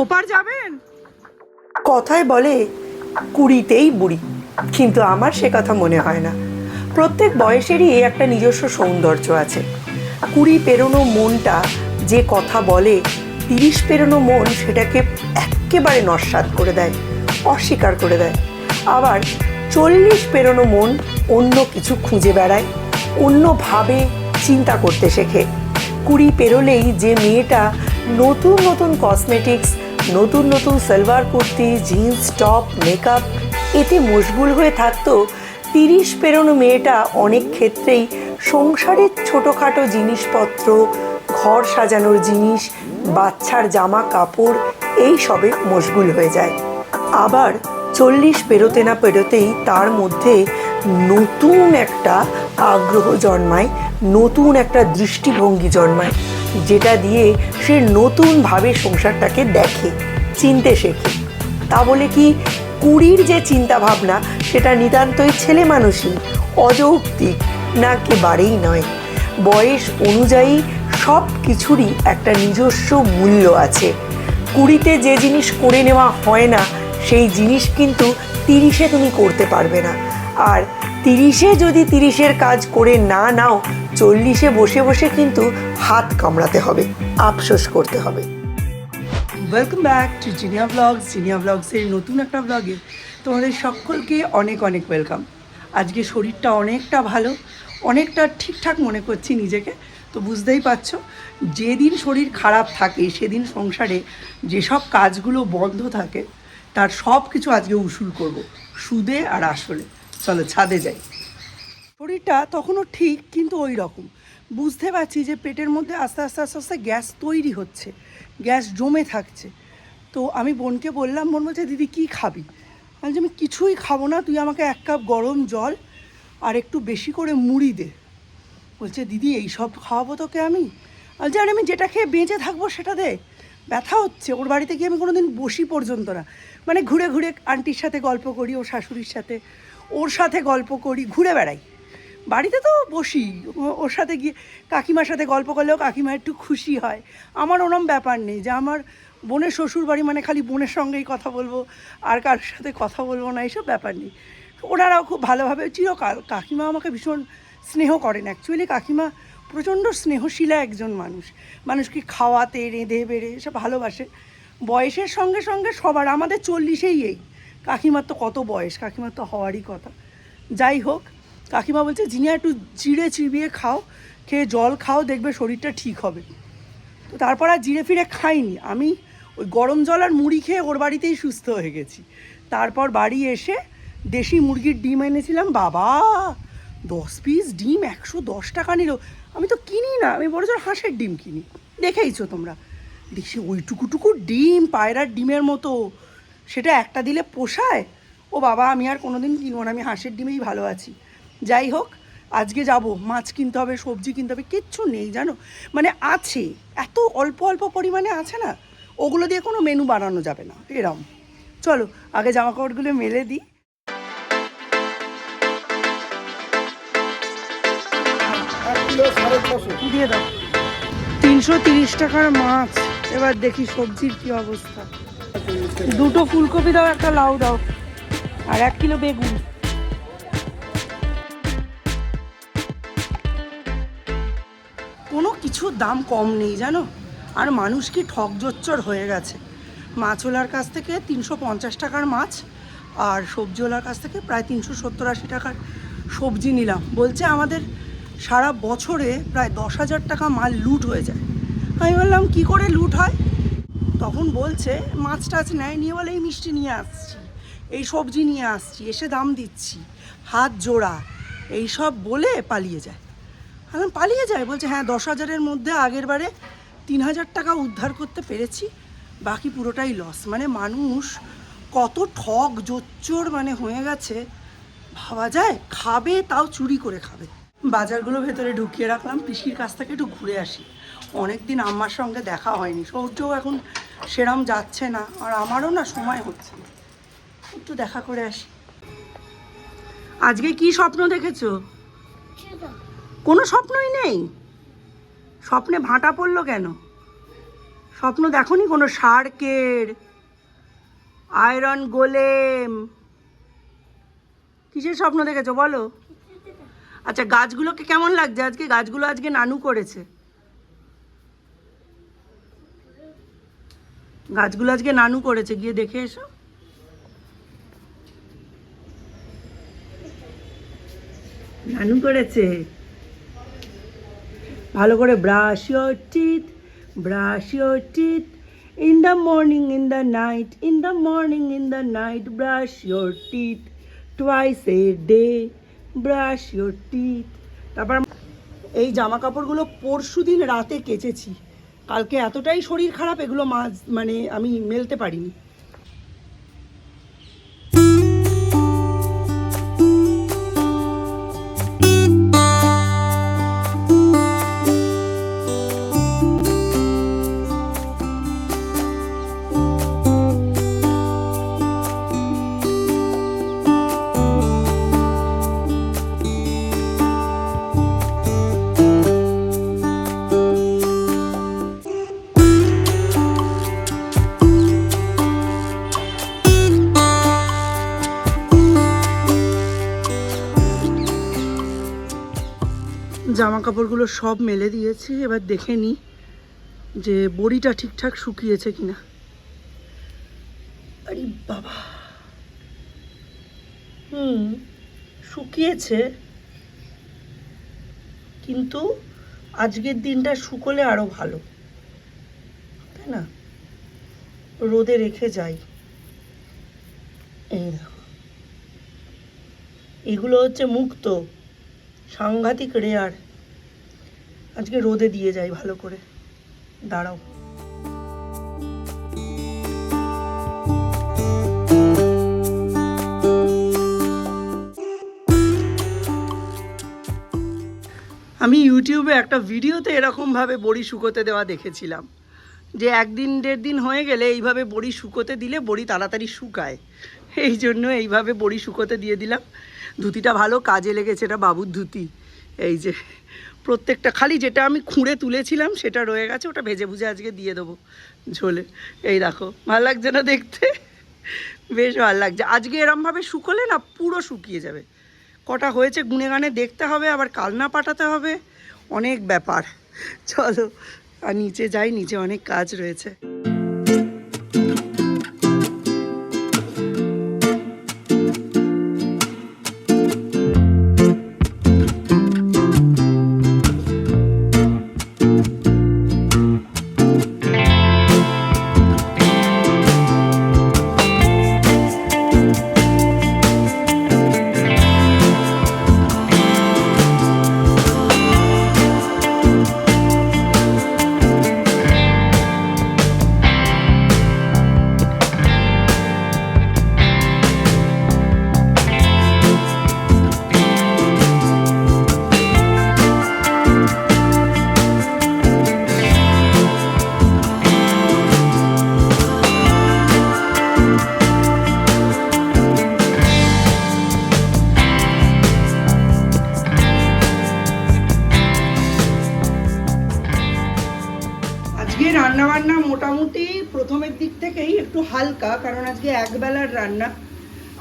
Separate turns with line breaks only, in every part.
ওপার যাবেন?
কথায় বলে কুড়িতেই বুড়ি। কিন্তু আমার সে কথা মনে হয় না। প্রত্যেক বয়সেরই একটা নিজস্ব সৌন্দর্য আছে। কুড়ি পেরোনো মনটা যে কথা বলে, তিরিশ পেরোনো মন সেটাকে একেবারে নস্বাত করে দেয়, অস্বীকার করে দেয়। আবার চল্লিশ পেরোনো মন অন্য কিছু খুঁজে বেড়ায়, অন্যভাবে চিন্তা করতে শেখে। কুড়ি পেরোলেই যে মেয়েটা নতুন নতুন কসমেটিক্স নতুন নতুন salwar kurti jeans top makeup এতে মশগুল হয়ে থাকতো তিরিশ পেরোনো মেয়েটা অনেক ক্ষেত্রেই সংসারের ছোটোখাটো জিনিসপত্র, ঘর সাজানোর জিনিস, বাচ্চার জামা কাপড়, এই সবে মশগুল হয়ে যায়। আবার চল্লিশ পেরোতে না পেরোতেই তার মধ্যে নতুন একটা আগ্রহ জন্মায়, নতুন একটা দৃষ্টিভঙ্গি জন্মায়। যেটা দিয়ে সে নতুনভাবে সংসারটাকে দেখে, চিনতে শেখে। তা বলে কি, কুড়ির যে চিন্তা ভাবনা সেটা নিতান্তই ছেলে মানুষই, অযৌক্তিক, না একেবারেই নয়। বয়স অনুযায়ী সব কিছুরই একটা নিজস্ব মূল্য আছে। কুড়িতে যে জিনিস করে নেওয়া হয় না, সেই জিনিস কিন্তু তিরিশে তুমি করতে পারবে না। আর তিরিশে যদি তিরিশের কাজ করে না নাও, চল্লিশে বসে বসে কিন্তু হাত কামড়াতে হবে, আফসোস করতে হবে। Welcome back to Jinia blogs Jinia ব্লগসের নতুন একটা ব্লগে তোমাদের সকলকে অনেক অনেক ওয়েলকাম আজকে শরীরটা অনেকটা ভালো, অনেকটা ঠিকঠাক মনে করছি নিজেকে। তো বুঝতেই পারছ, যেদিন শরীর খারাপ থাকে, সেদিন সংসারে যেসব কাজগুলো বন্ধ থাকে, তার সব কিছু আজকে উসুল করব, সুদে আর আসলে। চলো ছাদে যাই। শরীরটা তখনও ঠিক, কিন্তু ওই রকম। বুঝতে পারছি যে পেটের মধ্যে আস্তে আস্তে আস্তে আস্তে গ্যাস তৈরি হচ্ছে, গ্যাস জমে থাকছে। তো আমি বোনকে বললাম, বোন বলছে, দিদি, কী খাবি? আমি আমি কিছুই খাব না, তুই আমাকে এক কাপ গরম জল আর একটু বেশি করে মুড়ি দে। বলছে, দিদি এই সব খাওয়াবো তোকে আমি? আরে, আমি যেটা খেয়ে বেঁচে থাকব সেটা দে। ব্যথা হচ্ছে, ওর বাড়িতে গিয়ে আমি কোনো দিন বসি পর্যন্ত না। মানে ঘুরে ঘুরে আন্টির সাথে গল্প করি, ওর শাশুড়ির সাথে, ওর সাথে গল্প করি, ঘুরে বেড়াই। বাড়িতে তো বসি ওর সাথে গিয়ে কাকিমার সাথে গল্প করলেও কাকিমা একটু খুশি হয়। আমার ওরম ব্যাপার নেই, যে আমার বোনের শ্বশুর বাড়ি মানে খালি বোনের সঙ্গেই কথা বলব, আর কারোর সাথে কথা বলব না এইসব ব্যাপার নেই। ওনারাও খুব ভালোভাবে, চিরকাল কাকিমা আমাকে ভীষণ স্নেহ করেন। অ্যাকচুয়ালি কাকিমা প্রচণ্ড স্নেহশীলা একজন মানুষ। মানুষকে খাওয়াতে, রেঁধে, বেড়ে এসব ভালোবাসে। বয়সের সঙ্গে সঙ্গে সবার, আমাদের চল্লিশেই এই। কাকিমার তো কত বয়স, কাকিমার তো হওয়ারই কথা। যাই হোক, কাকিমা বলছে, জিনিয়া, একটু চিড়ে চিবিয়ে খাও, খেয়ে জল খাও, দেখবে শরীরটা ঠিক হবে। তো তারপর আর জিরে ফিরে খাইনি। আমি ওই গরম জল আর মুড়ি খেয়ে ওর বাড়িতেই সুস্থ হয়ে গেছি। তারপর বাড়ি এসে দেশি মুরগির ডিম এনেছিলাম। বাবা, দশ পিস ডিম, একশো দশ টাকা নিল। আমি তো কিনি না, আমি বড় জোর হাঁসের ডিম কিনি। দেখেইছো তোমরা। দেখছি ওইটুকুটুকু ডিম, পায়রার ডিমের মতো। সেটা একটা দিলে পোষায়? ও বাবা, আমি আর কোনো দিন কিনবো না, আমি হাঁসের ডিমেই ভালো আছি। যাই হোক, আজকে যাব, মাছ কিনতে হবে, সবজি কিনতে হবে, কিচ্ছু নেই, জানো? মানে আছে, এত অল্প অল্প পরিমাণে আছে না, ওগুলো দিয়ে কোনো মেনু বানানো যাবে না, এরম। চলো, আগে জামা কাপড়গুলো মেলে দিই। তিনশো টাকার মাছ। এবার দেখি সবজির কি অবস্থা। দুটো ফুলকপি দাও, একটা লাউ দাও, আর এক কিলো বেগুন। কোনো কিছুর দাম কম নেই, জানো? আর মানুষ কি ঠক জোচ্চর হয়ে গেছে। মাছওয়ালার কাছ থেকে তিনশো পঞ্চাশ টাকার মাছ, আর সবজিওয়ালার কাছ থেকে প্রায় তিনশো সত্তর আশি টাকার সবজি নিলাম। বলছে আমাদের সারা বছরে প্রায় দশ হাজার টাকা মাল লুট হয়ে যায়। আমি বললাম, কি করে লুট হয়? তখন বলছে, মাছ টাছ নেয় নিয়ে বলে, এই মিষ্টি নিয়ে আসছি, এই সবজি নিয়ে আসছি, এসে দাম দিচ্ছি, হাত জোড়া। এই সব বলে পালিয়ে যায়। আমি পালিয়ে যায়? বলছে হ্যাঁ দশ হাজারের মধ্যে আগের বারে তিন হাজার টাকা উদ্ধার করতে পেরেছি, বাকি পুরোটাই লস মানে মানুষ কত ঠক জোচ্চোর মানে হয়ে গেছে। ভাবা যায়, খাবে, তাও চুরি করে খাবে। বাজারগুলো ভেতরে ঢুকিয়ে রাখলাম, পিসির কাছ থেকে একটু ঘুরে আসি। অনেক দিন আম্মার সঙ্গে দেখা হয়নি, সৌর্যও এখন সেরম যাচ্ছে না, আর আমারও না সময় হচ্ছে। একটু দেখা করে আসি। আজকে কি স্বপ্ন দেখেছ? কোনো স্বপ্নই নেই। স্বপ্নে ভাঁটা পড়ল কেন? স্বপ্ন দেখনি কোনো সার্কের, আয়রন গোলেম? কিসের স্বপ্ন দেখেছ বলো? আচ্ছা গাছগুলোকে কেমন লাগছে? আজকে গাছগুলো আজকে নানু করেছে। গাছগুলো আজকে নানু করেছে, গিয়ে দেখে এসো। নানু করেছে। ভালো করে brush your teeth brush your teeth in the morning in the night in the morning in the night brush your teeth twice a day brush your teeth তারপর এই জামা কাপড়গুলো পরশু দিন রাতে কেচেছি। কালকে এতটাই শরীর খারাপ, এগুলো মাছ মানে আমি মেলতে পারিনি। জামা কাপড়গুলো সব মেলে দিয়েছি, এবার দেখে নিই যে বড়িটা ঠিকঠাক শুকিয়েছে কিনা। আরে বাবা। হুম, শুকিয়েছে। কিন্তু আজকের দিনটা শুকোলে আরও ভালো। তাই না? রোদে রেখে যাই। এই দেখো। এগুলো হচ্ছে মুক্ত। সাংঘাতিক রেয়ার। আজকে রোদে দিয়ে যাই ভালো করে। দাঁড়াও। আমি ইউটিউবে একটা ভিডিওতে এরকমভাবে বড়ি শুকোতে দেওয়া দেখেছিলাম। যে একদিন দেড় দিন হয়ে গেলে এইভাবে বড়ি শুকোতে দিলে বড়ি তাড়াতাড়ি শুকায়। এই জন্য এইভাবে বড়ি শুকোতে দিয়ে দিলাম। ধুতিটা ভালো, কাজে লেগেছে এটা বাবুর ধুতি। এই যে, প্রত্যেকটা, খালি যেটা আমি খুঁড়ে তুলেছিলাম সেটা রয়ে গেছে, ওটা ভেজে ভুজে আজকে দিয়ে দেবো ঝোলে। এই দেখো, ভালো লাগছে না দেখতে? বেশ ভালো লাগছে। আজকে এরমভাবে শুকোলে না পুরো শুকিয়ে যাবে। কটা হয়েছে গুনে গানে দেখতে হবে, আবার কালনা পাঠাতে হবে। অনেক ব্যাপার। চলো, আর নিচে যাই, নিচে অনেক কাজ রয়েছে। প্রথমের দিক থেকেই একটু হালকা, কারণ আজকে একবেলার রান্না।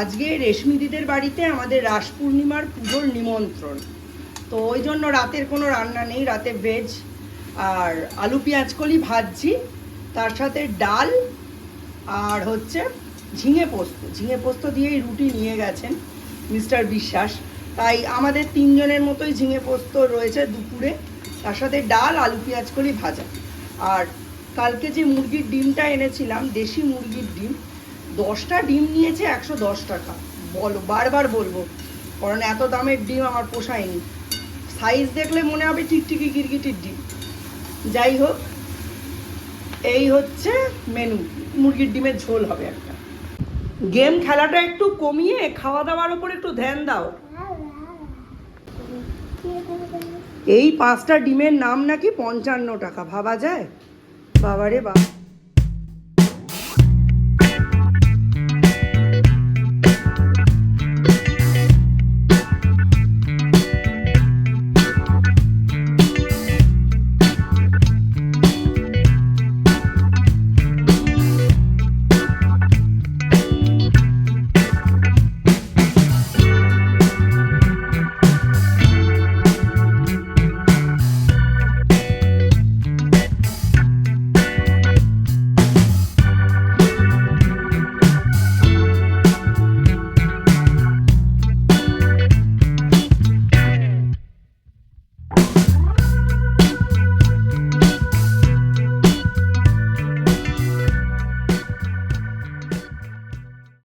আজকে রেশমি দিদের বাড়িতে আমাদের রাস পূর্ণিমার পুজোর নিমন্ত্রণ। তো ওই জন্য রাতের কোনো রান্না নেই, রাতে ভেজ আর আলু, পেঁয়াজ, কলি ভাজছি। তার সাথে ডাল আর হচ্ছে ঝিঙে পোস্ত। ঝিঙে পোস্ত দিয়েই রুটি নিয়ে গেছেন মিস্টার বিশ্বাস। তাই আমাদের তিনজনের মতোই ঝিঙে পোস্ত রয়েছে দুপুরে। তার সাথে ডাল, আলু, পেঁয়াজ, কলি ভাজা। আর কালকে যে মুরগির ডিমটা এনেছিলাম, দেশি মুরগির ডিম, দশটা ডিম নিয়েছে একশো দশ টাকা। বলো, বারবার বলব, কারণ এত দামের ডিম আমার পোষায়নি। সাইজ দেখলে মনে হবে টিকটিকি গিরগিটির ডিম। যাই হোক, এই হচ্ছে মেনু মুরগির ডিমের ঝোল হবে একটা। গেম খেলাটা একটু কমিয়ে খাওয়া দাওয়ার উপর একটু ধ্যান দাও। এই পাঁচটা ডিমের নাম নাকি পঞ্চান্ন টাকা, ভাবা যায়? বাবারে বাবা।